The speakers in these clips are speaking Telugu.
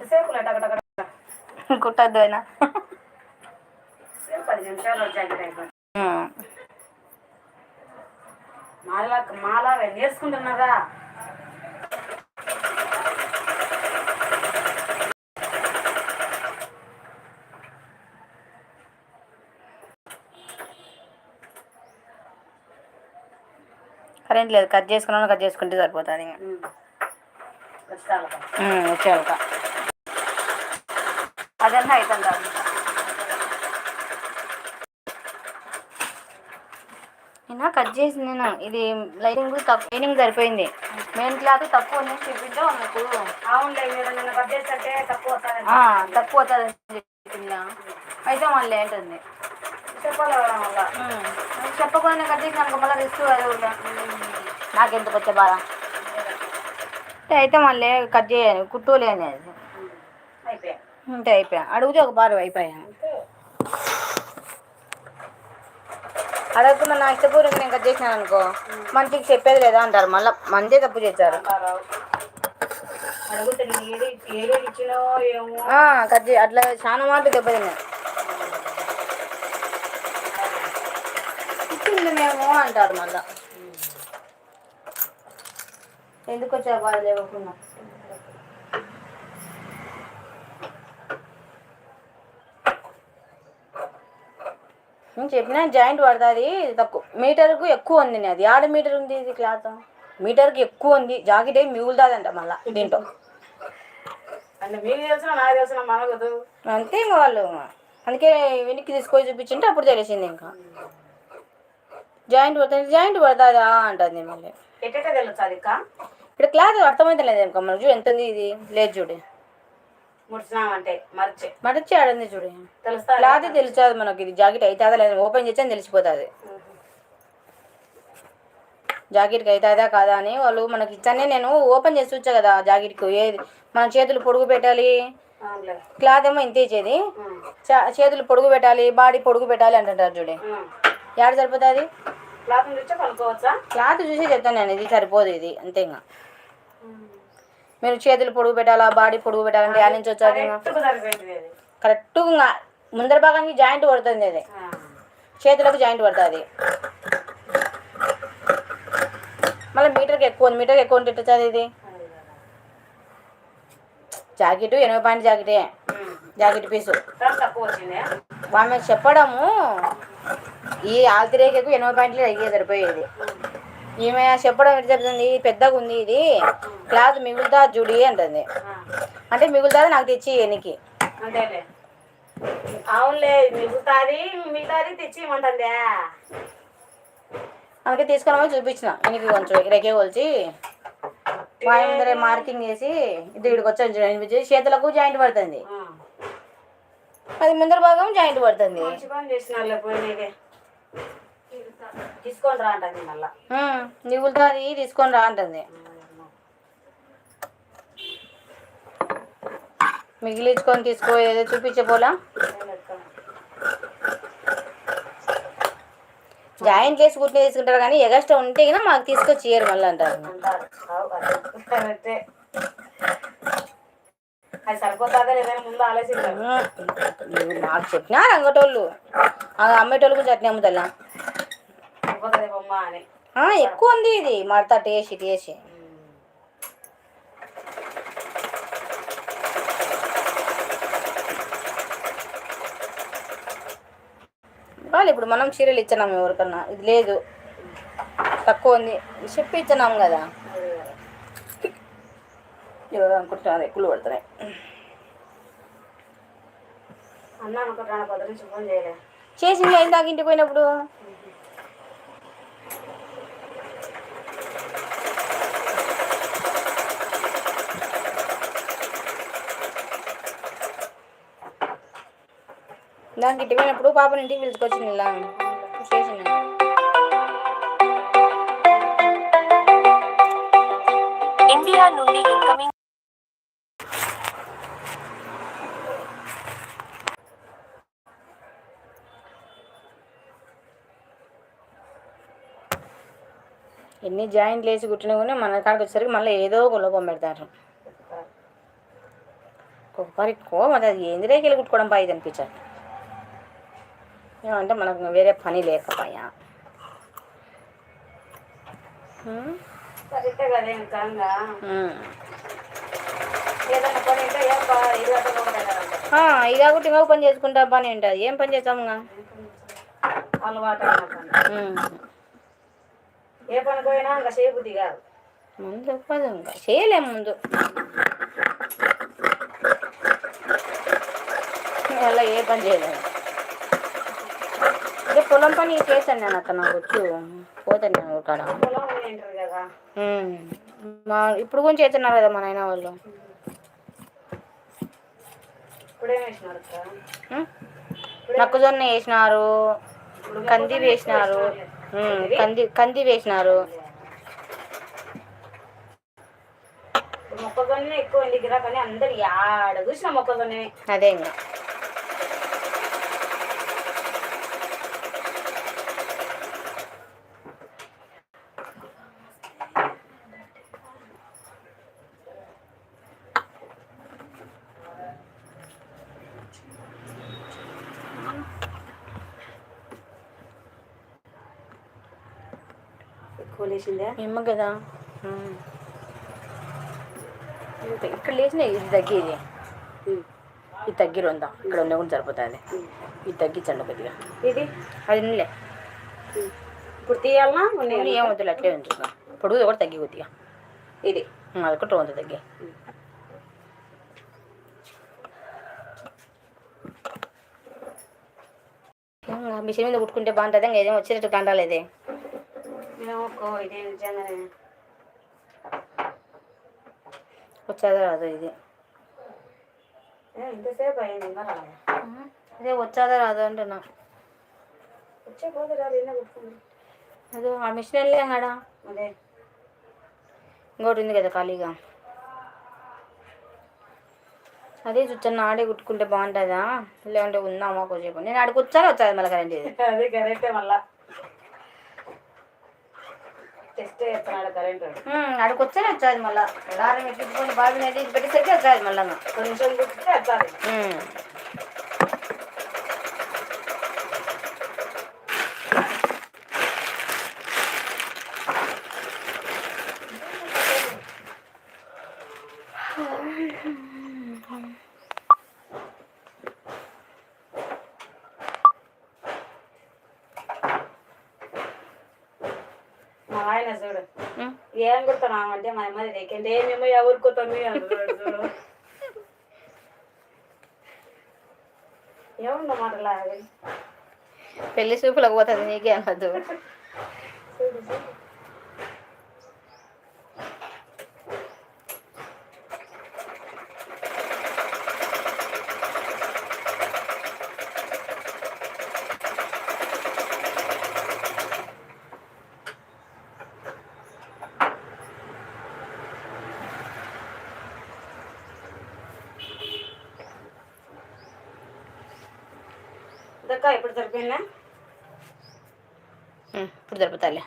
ఎంతసేపు కుట్టద్దు అయినా పది నిమిషాలు జాకెట్ అయిపోయింది మాలా మాలా నేర్చుకుంటున్నారా కరెంట్ లేదు కట్ చేసుకున్నాను కట్ చేసుకుంటే సరిపోతుంది ఇంకా. వచ్చాక అదన్నా అవుతుంది నిన్న కట్ చేసి నేను ఇది లైటింగ్ తక్కువ లైనింగ్ సరిపోయింది. మెయిన్ క్లాత్ తక్కువ ఉంది చూపించాం మీకు తక్కువ వస్తుంది ఆ, తక్కువ అవుతుంది చెప్పిందా? అయితే మళ్ళీ ఏంటుంది? చెప్పకుండా కట్ చేసి అనుకో మళ్ళీ రిస్క్ కూడా. నాకెందుకు వచ్చే బాధ? అయితే మళ్ళీ కట్ చేయాలి కుట్టూలే ఉమ్. అయిపోయా. అడిగితే ఒక బారు అయిపోయా. అడగకుండా నా ఇష్టపూర్వక నేను కట్ చేసినాను అనుకో మంచికి చెప్పేది లేదా అంటారు. మళ్ళీ మందే తప్పు చేశారు. అంటారు. అడుగుతే నేను ఏది ఏది ఇచ్చినావో ఏమో. ఆ, కట్ చే అట్లా చాలా మాట దెబ్బతిన్నాయి. ఇచ్చింది మేము అంటారు మళ్ళా. ఎందుకు వచ్చా బాధ లేకుండా నేను చెప్పిన జాయింట్ పడుతుంది తక్కువ. మీటర్కు ఎక్కువ ఉంది అది. ఆడ మీటర్ ఉంది ఇది క్లాత్? మీటర్కి ఎక్కువ ఉంది. జాకెట్ ఏమి మిగులుతుందంట మళ్ళీ దీంట్లో. అంటే అంతే ఇంకా వాళ్ళు. అందుకే వెనక్కి తీసుకొని చూపించింటే అప్పుడు తెలిసింది ఇంకా. జాయింట్ పడుతుంది జాయింట్ పడుతుందా అంటుంది మళ్ళీ. ఇక్కడ క్లాత్ అర్థమైతే లేదు ఇంకా మనకు చూడు ఎంత ఉంది ఇది. లేదు చూడు. ముడిచినామంటే మర్చి. మడచి ఆడింది చూడు. తెలుస్తా క్లాత్ తెలుస్తుంది మనకి ఇది జాకెట్ అవుతుందా లేదా. ఓపెన్ చేస్తే తెలిసిపోతుంది. జాకెట్కి అవుతుందా కాదా అని వాళ్ళు మనకి ఇచ్చానే నేను ఓపెన్ చేసి చూచా కదా జాకెట్కి. ఏది? మన చేతులు పొడుగు పెట్టాలి. క్లాత్ ఏమో ఇంత ఇచ్చేది. చేతులు పొడుగు పెట్టాలి బాడీ పొడుగు పెట్టాలి అంటుంటారు చూడు. ఏడ సరిపోతుంది? క్లాత్ చూసి చెప్తాను నేను ఇది సరిపోదు ఇది. అంతే ఇంకా మీరు చేతులు పొడుగు పెట్టాలా బాడీ పొడుగు కరెక్ట్గా సరిపోయింది అది. కరెక్ట్గా ముందర భాగానికి జాయింట్ పడుతుంది అది. చేతులకు జాయింట్ పడుతుంది మళ్ళీ మీటర్కి ఎక్కువ ఉంది మీటర్కి ఎక్కువ ఉంటే వచ్చేది ఇది. జాకెట్ ఎనభై పాయింట్ జాకెటే. Jacket piece. ఆమె చెప్పడము ఈ ఆల్తిరేకకు ఎనభై పాయింట్లు అయ్యే సరిపోయేది. ఈమె చెప్పడం ఎట్లా చెప్తుంది? పెద్దగా ఉంది ఇది. క్లాత్ మిగులుతా జుడి అంటుంది. అంటే మిగులుతుంది నాకు తెచ్చి ఎనికి. అవునులే మిగుతాది మిగతాది తెచ్చి అందుకే తీసుకొని చూపించిన. ఎనికి కొంచెం రెకే కొలిచి. మా ముందరే మార్కింగ్ చేసి ఇది ఇక్కడికి వచ్చాను చూడండి చేతులకు జాయింట్ పడుతుంది. అది ముందర భాగం జాయింట్ పడుతుంది. తీసుకొని రా అంటుంది మళ్ళా. ఉమ్, మిగులుతుంది తీసుకొని రా అంటుంది. మిగిలించుకొని తీసుకో ఏదో చూపించే పోలా? జాయింట్ చేసి కుట్టిన తీసుకుంటారు కానీ ఎగస్ట్రా ఉంటే కదా మాకు తీసుకొచ్చి ఇయ్యరు మళ్ళీ అంటారు. అదే. సరిపోతుందా ముందు మాకు చెప్పినా రంగటోళ్ళు. ఆ అమ్మేటోళ్ళు కూడా చట్నీ అమ్ముతా ఎక్కువ ఉంది ఇది. మడత టేసి టేసి వాళ్ళు ఇప్పుడు మనం చీరలు ఇచ్చినాం ఎవరికన్నా. ఇది లేదు. తక్కువ ఉంది. చెప్పి ఇచ్చినాం కదా. ఎవరు అనుకుంటున్నారు? ఎక్కువ పడుతున్నాయి. చేసింది అయిందాక ఇంటికి పోయినప్పుడు? దానికి ఇంటికి పోయినప్పుడు పాపని ఇంటికి పిలుచుకొచ్చింది ఇలా. చేసింది ఎన్ని జాయింట్లు వేసి కుట్టినా కూడా మన కాడికి వచ్చేసరికి మళ్ళీ ఏదో ఒక లోపం పెడతారు. ఒకసారి కోపం అది ఏందిరేకి కుట్టుకోవడం బాగా అనిపించాలి. ఏమంటే మనకు వేరే పని లేకపోయా. ఇంకా ఇంకా ఇక కాబట్టి ఇంకొక పని చేసుకుంటా పని ఉంటుంది. ఏం పని చేస్తాము ఇంకా? అలవాటు. ఏ పని పోయినా ఇంకా చేయబుద్ధి కాదు. ముందు పది ఇంకా. చేయలేము ముందు. అలా ఏ పని చేయలేము అదే పొలం పని చేశాను నేను అక్కడ నాకు వచ్చు. పోతాను నేను ఇక్కడ. మా ఇప్పుడు కూడా చేస్తున్నారు కదా మా నాయన వాళ్ళు. ఇప్పుడేం వేసినారు కంది వేసినారు. కంది కంది వేసినారు. మొక్కజొన్న ఎక్కువ ఉంది గిరా కానీ అందరు యాడ చూసిన మొక్కజొన్నే అదే ఇంకా. లేచిందే ఏమో కదా. ఇక్కడ లేచిన ఇది తగ్గేది. ఇది తగ్గిరు ఉందా ఇక్కడ ఉన్న కూడా సరిపోతుంది. ఇది తగ్గించండి కొద్దిగా. ఇది? అది నిలే ఇప్పుడు తీయాలనా? ఉన్నాయి? ఏం వద్దులు అట్లే ఉంచుతున్నా పొడుగు కూడా తగ్గి కొద్దిగా. ఇది? అది ఒకటి వంద తగ్గి. మిషన్ మీద కుట్టుకుంటే బాగుంటుంది ఇంకా ఏదేం వచ్చేటట్టు కండాలేదే మేము ఇది నిజంగానే వచ్చేదో రాదు ఇది. ఇంతసేపు అయింది ఇంకా రాలే అదే వచ్చేదో రాదు అంటున్నా వచ్చే పోతే రాదు ఎన్న కుట్టుకుంది అదో ఆ మిషన్ వెళ్ళాం కదా అదే ఇంకోటి ఉంది కదా ఖాళీగా అదే చూచాను ఆడే కుట్టుకుంటే బాగుంటుందా లేదంటే ఉందామా కొంచెం నేను ఆడ కూర్చొని వచ్చాది మళ్ళీ కరెంట్ అదే కరెక్టే మళ్ళీ ఆడ కూర్చొని వచ్చాది మళ్ళీ. దారం ఎక్కించుకొని బాబు అనేది ఇది పెట్టేసరికి వచ్చాది మళ్ళీ. కొంచెం చూడు. ఏం కుడుతున్నావు అంటే మా అమ్మ దగ్గర ఏమేమో ఎవరు కుతుంది చూడు ఏముందో మాటలా అది పెళ్ళి చూపులకు పోతుంది నీకే అనద్దు ఇప్పుడు సరిపోయిందా ఉమ్, ఇప్పుడు దొరుకుతాలే.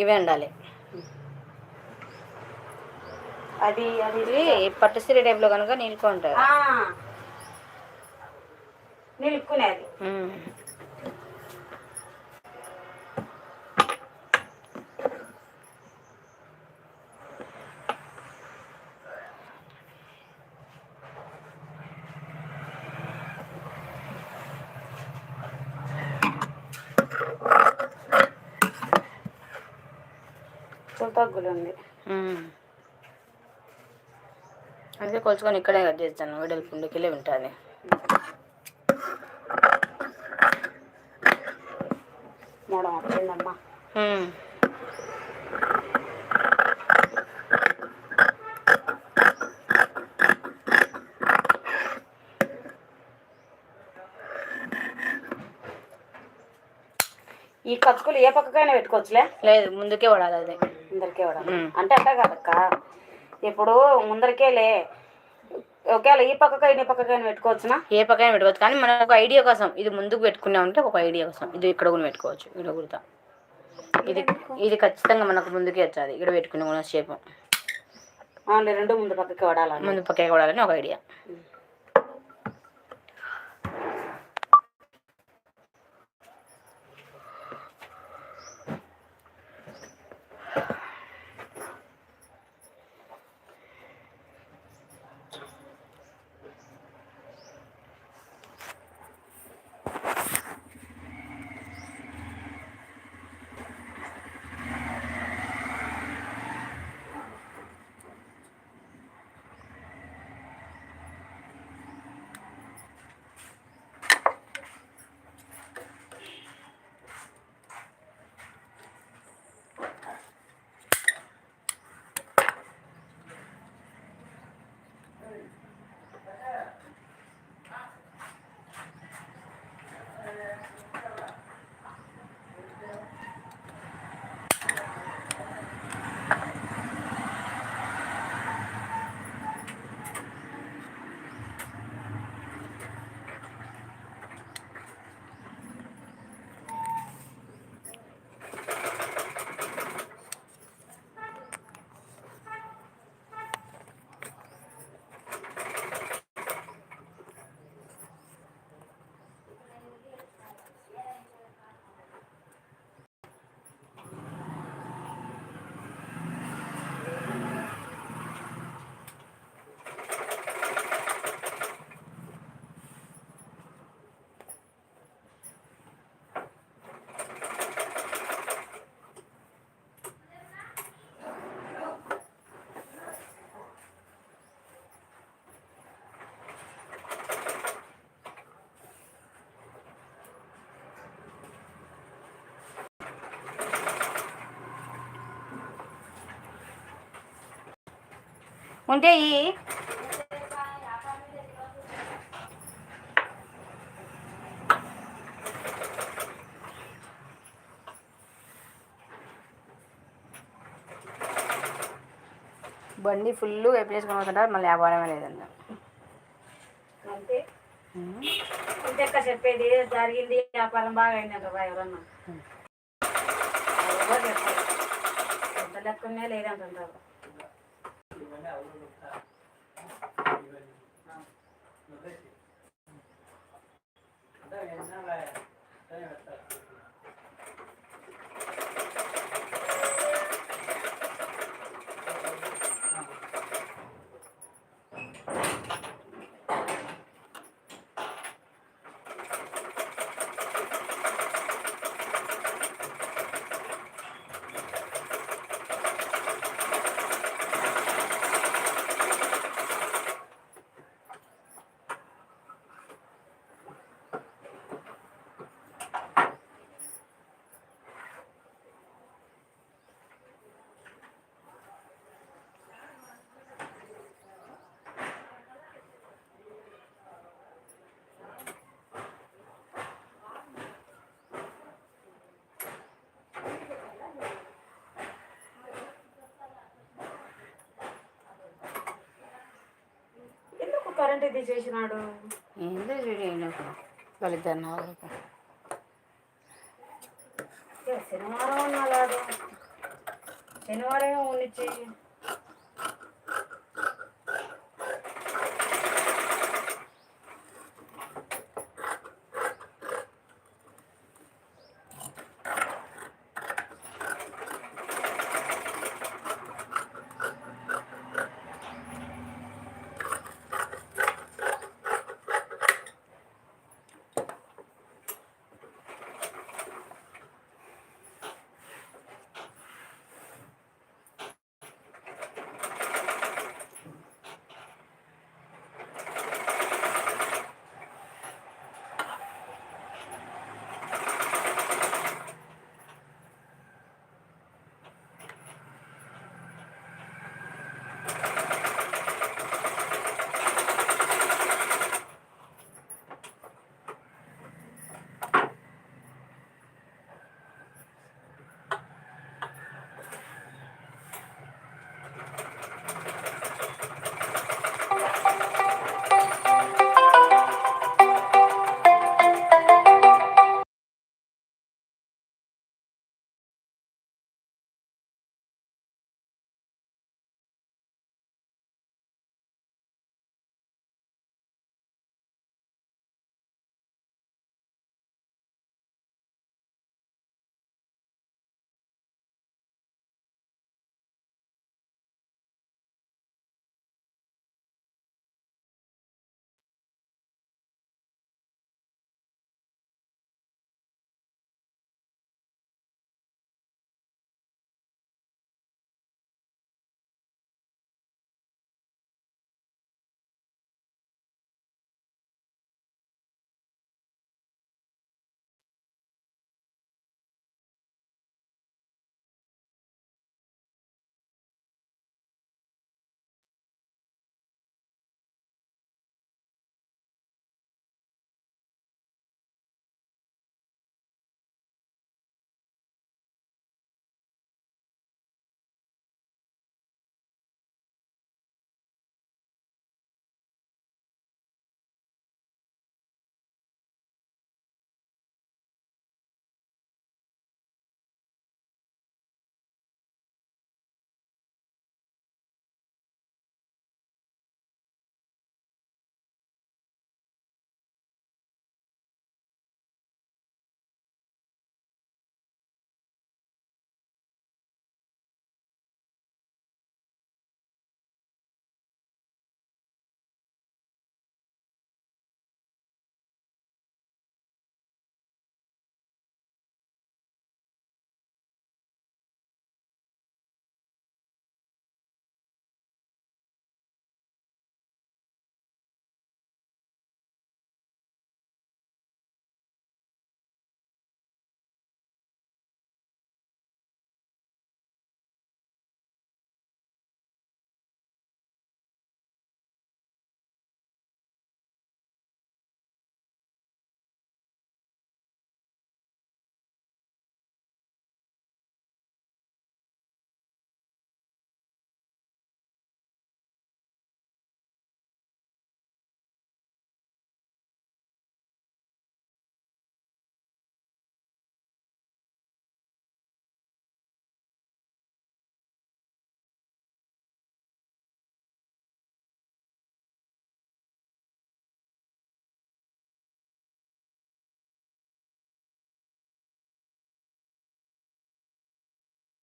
ఇవే ఉండాలి. అది అది పట్టు సీర టైప్లో కనుక నిలుకో ఉంటాయి ఉమ్. అందుకే కొలుచుకొని ఇక్కడే కట్ చేస్తాను. వెడల్పు ఉండికెళ్ళి ఉంటుంది మూడం వచ్చిందమ్మా. ఈ కచ్చుకులు ఏ పక్కకైనా పెట్టుకోవచ్చులే? లేదు ముందుకే పడాలి అది. ముందరికే. అంటే అట్లా కాదక్క. ఇప్పుడు ముందరికేలే. ఒకవేళ ఈ పక్కకైనా ఈ పక్కకైనా పెట్టుకోవచ్చునా? ఏ పక్కన పెట్టుకోవచ్చు. కానీ మనం ఒక ఐడియా కోసం ఇది ముందుకు పెట్టుకున్నామంటే ఒక ఐడియా కోసం. ఇది ఇక్కడ కూడా పెట్టుకోవచ్చు. ఇక్కడ కూడా ఇది ఇది ఖచ్చితంగా మనకు ముందుకే వచ్చాది. ఇక్కడ పెట్టుకునే కూడా షేప్. రెండు ముందు పక్కకి వాడాలని ముందు పక్కకి వాడాలని ఒక ఐడియా. ఉంటే ఈ. బండి ఫుల్ వేసుకొని పోతుంటారు? మళ్ళీ వ్యాపారమే లేదండి అంతే. అంతే అక్క చెప్పేది జరిగింది వ్యాపారం బాగా అయిందంటారా ఎవరన్నా. ఎవరు చెప్పరు. Đạo luật. కరెంట్ ఇది చేసినాడు ఏందో చూడండి వాళ్ళిద్దరు నాలుగు శనివారం అన్నాడు. శనివారం ఉన్నిచ్చి